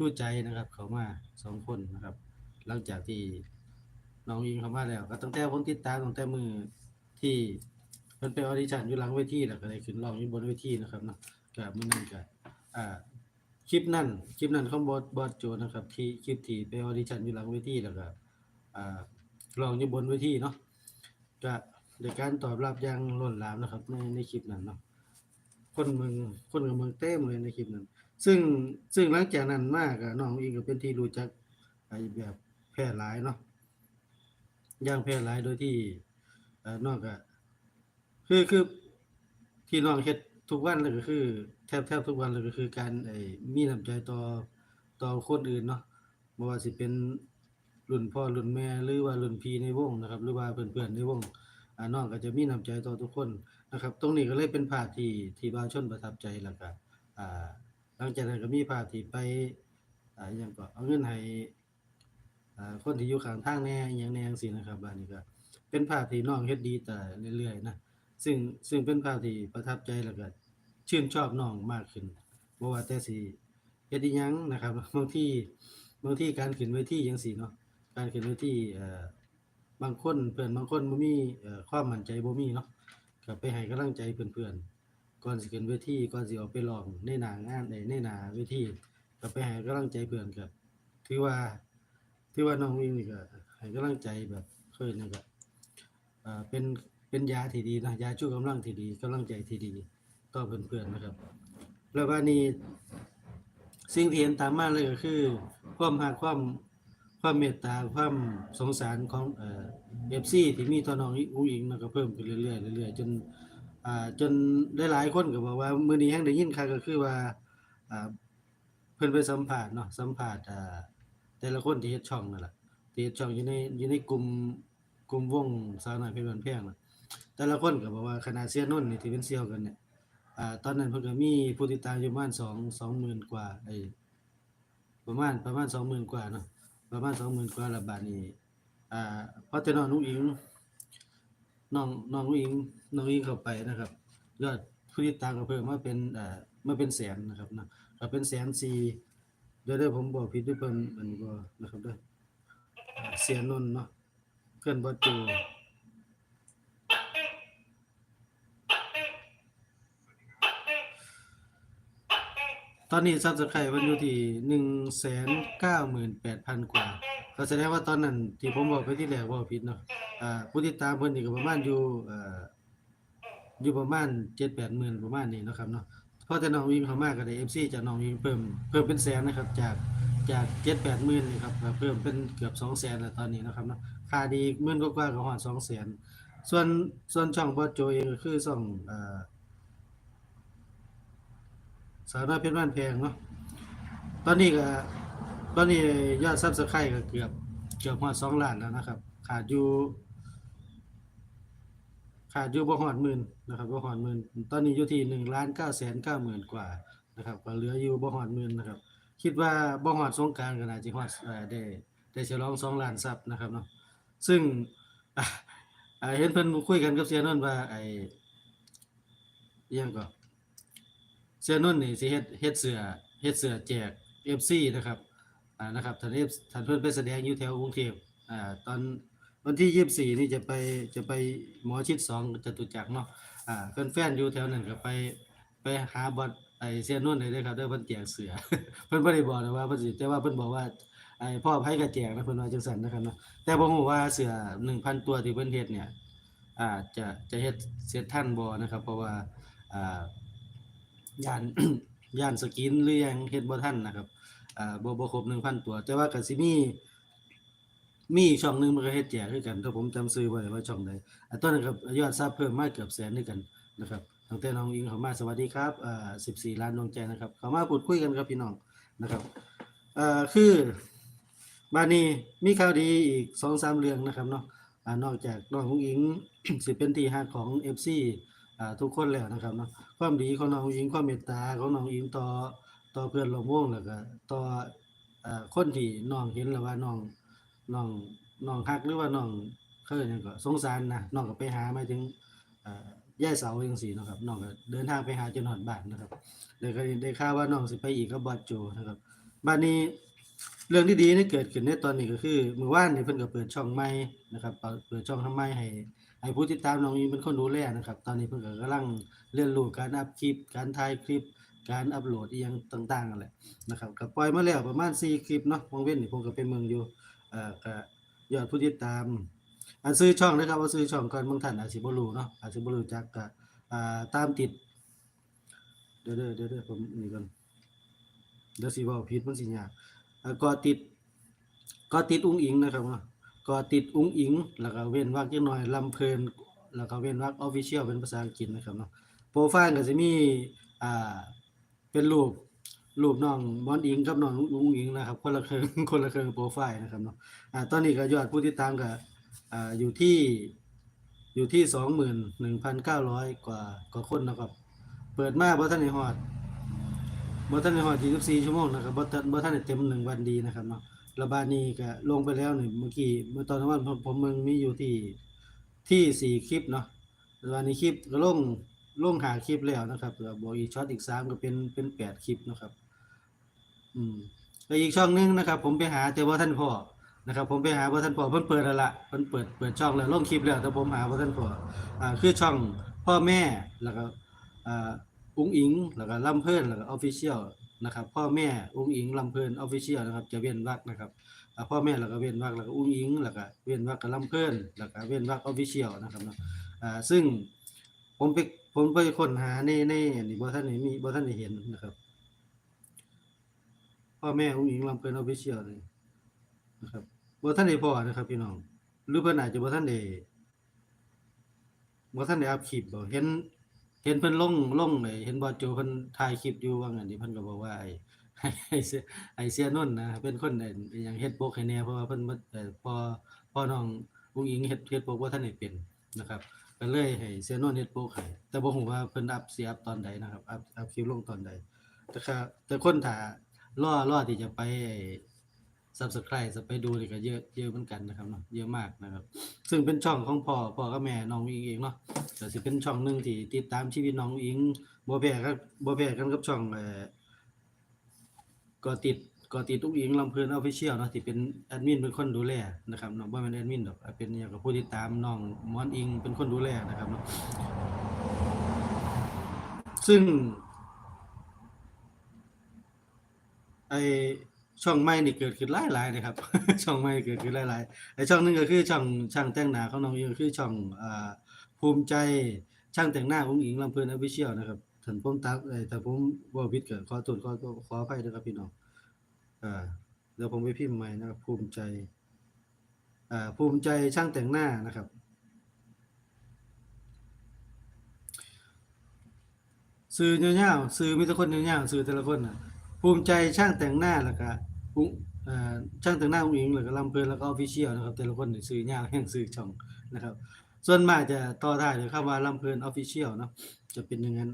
ทู่ใจนะครับ เขามาสองคนนะครับ หลังจากที่น้องอิงเขามาแล้ว ก็ตั้งแต่ผมติดตามตั้งแต่มือที่เพิ่นไปออดิชั่นอยู่หลังเวทีแล้วก็ได้ขึ้นร้องอยู่บนเวทีนะครับเนาะก็มื้อนั้นก็อ่าคลิปนั้นคลิปนั้นของบอสบอสโจนะครับ ที่คลิปที่ไปออดิชั่นอยู่หลังเวทีแล้วก็อ่าร้องอยู่บนเวทีเนาะก็ได้การตอบรับอย่างล้นหลามนะครับ ในในคลิปนั้นเนาะคนเมืองคนกับเมืองเต็มเลยในคลิปนั้น ซึ่งซึ่งหลังจากนั้นมากน้องอิงก็เป็นที่รู้จักไอ้แบบแพร่หลายเนาะย่างแพร่หลายโดยที่เอ่อนอกก็คือคือที่น้องเฮ็ดทุกวันเลยก็คือ แทบแทบทุกวันเลยก็คือการไอ้มีน้ำใจต่อต่อคนอื่นเนาะบ่ว่าสิเป็นรุ่นพ่อรุ่นแม่หรือว่ารุ่นพี่ในวงนะครับ หรือว่าเพื่อนๆในวงอ่าน้องก็จะมีน้ำใจต่อทุกคนนะครับ ตรงนี้ก็เลยเป็นภาพที่ที่บาวชนประทับใจแล้วก็อ่า หลังจากนั้นก็มีภาที่ไปอ่าอหยังก็เอาเงินให้อ่าคนที่อยู่ข้างทางแหน่อหยังแหน่จังซี่นะครับอันนี้ก็เป็นภาพที่น้องเฮ็ดดีแต่เรื่อยๆนะซึ่งซึ่งเป็นภาพที่ประทับใจแล้วก็ชื่นชอบน้องมากขึ้นบ่ว่าแต่สิเฮ็ดอีหยังนะครับบางทีบางทีการขึ้นเวทีจังซี่เนาะการขึ้นเวทีเอ่อบางคนเพื่อนบางคนบ่มีเอ่อความมั่นใจบ่มีเนาะก็ไปให้กำลังใจเพื่อนๆ ก่อนสิขึ้นเวทีก่อนสิออกไปร้องในหนางานในในหนาเวทีก็ไปให้กำลังใจเพื่อนก็ถือว่าถือว่าน้องวิ่งนี่ก็ให้กำลังใจแบบเคยนี่ก็อ่าเป็นเป็นยาที่ดีนะยาชูกำลังที่ดีกำลังใจที่ดีต่อเพื่อนๆนะครับ แล้วก็นี่สิ่งที่เห็นตามมาเลยก็คือ ความรักความความเมตตาความสงสารของเอ่อ FC ที่มีต่อน้องอุ้งอิงมันก็เพิ่มขึ้นเรื่อยๆเรื่อยๆจน อ่าจนหลายๆคนก็บอกว่ามื้อนี้แฮงได้ยินคักก็คือว่าอ่าเพิ่นไปสัมภาษณ์เนาะสัมภาษณ์อ่าแต่ละคนที่เฮ็ดช่องนั่นล่ะที่เฮ็ดช่องอยู่ในอยู่ในกลุ่มกลุ่มวงสาวน้อยเพชรบ้านแพงน่ะแต่ละคนก็บอกว่าขนาเสียนุ่นนี่ที่เป็นเสี่ยวกันเนี่ยอ่าตอนนั้นเพิ่นก็มีผู้ติดตามอยู่ประมาณ2 20,000กว่าไอ้ประมาณประมาณ20,000กว่าเนาะประมาณ20,000กว่าแล้วบัดนี้อ่าพอแต่น้องนุ้งอิง น้องน้องนุ้งอิงน้องอิงเข้าไปนะครับ ยอดผู้ติดตามก็เพิ่มมาเป็นเอ่ามาเป็นแสนนะครับนะก็เป็นแสนสี่เดี๋ยวเด้อผมบอกผิดด้วยเพิ่นอันนี้บ่นะครับด้ออ่าเสียนนเนาะเพื่อนบ่จูตอนนี้ซับสไครต์เพิ่นอยู่ที่198,000กว่าก็แสดงว่าตอนนั้นที่ผมบอกไปที่แรกว่าผิดเนาะ อ่าผู้ติดตามเพิ่นนี่ก็ประมาณอยู่เอ่ออยู่ประมาณ7-8หมื่นประมาณนี้เนาะครับเนาะพอแต่น้องวิ่งเข้ามาก็ได้ FC จากน้องวิ่งเพิ่มเพิ่มเป็นแสนนะครับ จากจาก7-8หมื่นนี่ครับก็เพิ่มเป็นเกือบ200,000แล้วตอนนี้นะครับเนาะค่าดีหมื่นกว่าๆก็ฮอด200,000ส่วนส่วนช่องบอสโจเองก็คือช่องเอ่อสาวน้อยเพชรบ้านแพงเนาะตอนนี้ก็ตอนนี้ยอดซับสไครต์ก็เกือบเกือบฮอด2ล้านแล้วนะครับ ขาดอยู่ ขาดอยู่บ่ฮอดหมื่นนะครับบ่ฮอดหมื่นตอนนี้อยู่ที่1ล้าน9แสน9หมื่นกว่านะครับก็เหลืออยู่บ่ฮอดหมื่นนะครับ คิดว่าบ่ฮอดสงกรานต์ก็น่าสิฮอดเอ่อได้ได้ฉลอง2ล้านซับนะครับเนาะซึ่งเห็นเพิ่นคุยกันกับเสียนนท์ว่าไอ้ยังก็เสียนนท์นี่สิเฮ็ดเฮ็ดเสื้อเฮ็ดเสือแจก FC นะครับอ่านะครับท่านเอฟท่านเพิ่นไปแสดงอยู่แถวกรุงเทพอ่าตอน วันที่24นี่จะไปจะไปหมอชิด2จตุจักรเนาะอ่าแฟนๆอยู่แถวนั้นก็ไปไปหาบอสไอเสียนุ่นได้เด้ครับเด้เพิ่นแจกเสือ เพิ่นบ่ได้บอกนะว่าเพิ่นสิแต่ว่าเพิ่นบอกว่าไอพ่อไผก็แจกนะเพิ่นว่าจังซั่นนะครับเนาะแต่บ่ฮู้ว่าเสือ1,000 ตัวที่เพิ่นเฮ็ดเนี่ยอ่าจะจะเฮ็ดเสร็จทันบ่นะครับ เพราะว่าอ่าย่านย่านสกินหรือยังเฮ็ดบ่ทันนะครับอ่าบ่บ่ครบ1,000 ตัว แต่ว่าก็สิมี มีช่องหนึงมันก็เฮ็ดแจกคือกันถ้าผมจำชื่อบ่ได้ว่าช่องใดอ่าตอนนั้นยอดซับเพิ่มมาเกือบแสนด้วยกันนะครับตั้งแต่น้องอิงเข้ามาสวัสดีครับอ่า14 ล้านดวงใจนะครับเข้ามาพูดคุยกันครับพี่น้องนะครับเอ่อคือบัดนี้มีข่าวดีอีก2-3เรื่องนะครับเนาะอ่านอกจากน้องอุ๋งอิง สิเป็นที่ฮักของ FC อ่าทุกคนแล้วนะครับเนาะความดีของน้องอุ๋งอิงความเมตตาของน้องอิงต่อต่อเพื่อนร่วมวงแล้วก็ต่ออ่อคนที่น้องเห็นแล้วว่าน้อง น้องน้องฮักหรือว่าน้องเขาเอิ้นหยังก็สงสารนะน้องก็ไปหามาถึงเอ่ายเสาจังซี่นะครับน้องก็เดินทางไปหาจนฮอดบ้านนะครับแล้วก็ได้ข่าวว่าน้องสิไปอีกกับบอสโจนะครับบัดนี้เรื่องที่ดีที่เกิดขึ้นในตอนนี้ก็คือมือวานนี่เพิ่นก็เปิดช่องใหม่นะครับเปิดช่องทำใหม่ให้ให้ผู้ติดตามน้องอิงเป็นคนดูแลนะครับ ตอนนี้เพิ่นก็กำลังเรียนรู้การอัพคลิป การถ่ายคลิป การอัปโหลดอีหยังต่างๆนั่นแหละนะครับก็ปล่อยมาแล้วประมาณ4คลิปเนาะวงเว้นนี่ผมก็ไปเมืองอยู่ เอ่อก็ยอดผู้ติดตามอันซื้อช่องนะครับว่าซื้อช่องก่อนบางท่านอาจสิบ่รู้เนาะอาจสิบ่รู้จักก็อ่าตามติดเดี๋ยวเด้อเดี๋ยวเด้อผมนี่ก่อนเดี๋ยวสิว้าผิดมันสิยากก็ติดก็ติดอุ้งอิงนะครับเนาะก็ติดอุ้งอิง แล้วก็เว้นวรรคจักหน่อยลำเพลินแล้วก็เว้นวรรค official เป็นภาษาอังกฤษนะครับเนาะโปรไฟล์ก็จะมีอ่าเป็นรูป รูปน้องมอนอิงกับน้องอุ้งอิงนะครับ คนละเครื่องคนละเครื่องโปรไฟล์นะครับเนาะอ่าตอนนี้ก็ยอดผู้ติดตามก็อ่าอยู่ที่อยู่ที่21,900กว่ากว่าคนนะครับ เปิดมาบ่ทันได้ฮอดบ่ทันได้ฮอด24ชั่วโมงนะครับบ่ทันบ่ทันได้เต็ม1วันดีนะครับเนาะแล้วบาดนี้ก็ลงไปแล้วหนี่งเมื่อกี้เมื่อตอนกลางวันผมผมมึงมีอยู่ที่ที่4คลิปเนาะแล้ววันนี้คลิปก็ลงลงหาคลิปแล้วนะครับแล้วบวกอีกช็อตอีก3ก็เป็นเป็น8คลิปนะครับ อืมแล้วอีกช่องหนึงนะครับ ผมไปหาแต่บ่ทันพ่อนะครับ ผมไปหาบ่ทันพ่อเพิ่นเปิดแล้วล่ะเพิ่นเปิดเปิดช่องแล้วลงคลิปแล้วแต่ผมหาบ่ทันพออ่าคือช่องพ่อแม่แล้วก็อ่าอุ้งอิงแล้วก็ลำเพิ่นแล้วก็ออฟฟิเชียลนะครับ พ่อแม่อุ้งอิงลำเพิ่นออฟฟิเชียลนะครับ จะเว้นวรรคนะครับพ่อแม่แล้วก็เว้นวรรคแล้วก็อุ้งอิงแล้วก็เว้นวรรคกับลำเพิ่นแล้วก็เว้นวรรคออฟฟิเชียลนะครับเนาะอ่าซึ่งผมไปผมไปค้นหาในในนนี้บ่ทันได้มีบ่ทันได้เห็นนะครับ พ่อแม่อุ้งอิงลำเพิ่นออฟฟิเชียลนี่นะครับบ่ทันได้พอนะครับ พี่น้อง หรือเพิ่นอาจจะบ่ทันได้บ่ทันได้อัพคลิปบ่เห็น เห็นเพิ่นลงลงไอ้เห็นบอโจเพิ่นถ่ายคลิปอยู่ว่างั้นนี่เพิ่นก็บอกว่าไอ้ให้เสียไอ้เสียนนท์นะเป็นคนไอ้อิหยังเฮ็ดโปกให้แน่เพราะว่าเพิ่นบ่เอ่อพอพอน้องอุ้งอิงเฮ็ดเฮ็ดโปกบ่ทันได้เป็นนะครับก็เลยให้เสียนนท์เฮ็ดโปกให้แต่บ่ฮู้ว่าเพิ่นอัพเสิอัพตอนใดนะครับอัพอัพคลิปลงตอนใดแต่ค่ะแต่คนถ้า รอรอที่จะไปไอ้ Subscribe จะไปดูนี่ก็เยอะเยอะเหมือนกันนะครับเนาะเยอะมากนะครับ ซึ่งเป็นช่องของพ่อพ่อกับแม่น้องอิงเองเนาะก็สิเป็นช่องหนึ่งที่ติดตามชีวิตน้องอิงบ่แพ้กันบ่แพ้กันกับช่องเอ่อก็ติดก็ติดอุ้งอิงลำเพลิน Official เนาะที่เป็นแอดมินเป็นคนดูแลนะครับเนาะบ่แม่นแอดมินดอกเป็นอย่างกับผู้ติดตามน้องมอนอิงเป็นคนดูแลนะครับเนาะซึ่ง ไอช่องใหม่นี่เกิดขึ้นหลายๆนะครับ ช่องใหม่เกิดขึ้นหลายๆไอช่องหนึงก็คือช่องช่างแต่งหน้าของน้องอิงก็คือช่องอ่าภูมิใจช่างแต่งหน้าของอิงลำเพลิน Official นะครับถ้าผมตักเอ่อถ้าผมว้าผิดก็ขอโทษขอขออภัยด้วยครับพี่น้องอ่าเดี๋ยวผมไปพิมพ์ใหม่นะครับภูมิใจอ่าภูมิใจช่างแต่งหน้านะครับซื้อยาวๆซื้อมีแต่คนยาวๆซื้อแต่ละคนน่ะ ภูมิใจช่างแต่งหน้าแล้วก็อุ้งเอ่อช่างแต่งหน้าอุ้งอิงแล้วก็ลำเพลินแล้วก็ออฟฟิเชียลนะครับ แต่ละคนนี่ซื้อยากแห่งซื้อช่องนะครับ ส่วนมากจะต่อท้ายด้วยคำว่าลำเพลินออฟฟิเชียลเนาะจะเป็นอย่างนั้น